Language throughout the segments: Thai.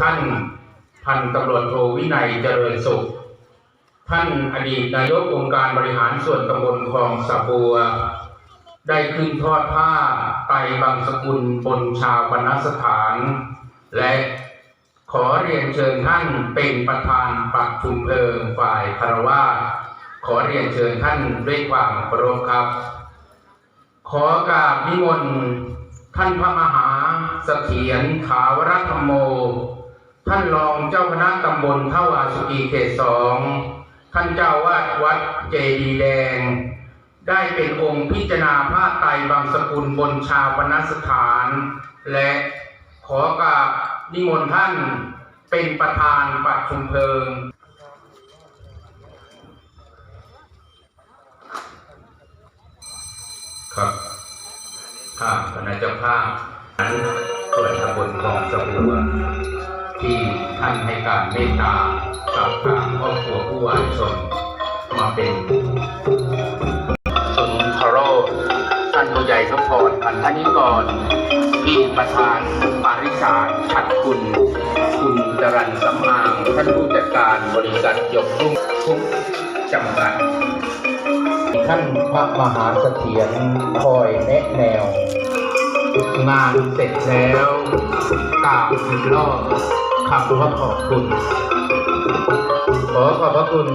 ท่านพันตำรวจโทวินัยเจริญสุข ท่านอดีตนายกองค์การบริหารส่วนตำบลคลองสะบัว ได้ขึ้นทอดผ้าไตบางสกุลบนชาวบรรณสถาน และขอเรียนเชิญท่านเป็นประธานปักชุมเพลิงฝ่ายคารวาสขอเรียนเชิญท่านด้วยความเคารพครับ ขอกราบนิมนต์ท่านพระมหา เสถียรถาวรธรรมโม ท่านรองเจ้าคณะตำบลท่าวาสุกีเขตสองท่านเจ้าวาดวัดเจดีแดง ได้เป็นองค์พิจารณาผ้าไตรบางสกุลบนชาวปนสถาน และขอกราบนิมนต์ท่านเป็นประธานปัดชุมเพลิงครับข้าคณะเจ้าภาพ ส่วนตำบลคลองสะบัวที่ท่านให้การเมตตากับทางครอบครัวผู้วายชนมาเป็นสนทรโรท่านผู้ใหญ่สมพรพันธนิกรที่ประธานปาริสารชัดคุณ คุณจรันสำอางท่านผู้จัดการบริษัทยกรุ่งทุกจำกัดท่านพระมหาเสถียรคอยแนะแนว งานเสร็จแล้วกล่าวอีกรอบคำว่าขอบคุณ ขอขอบพระคุณ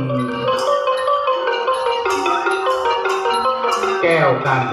แก้วการ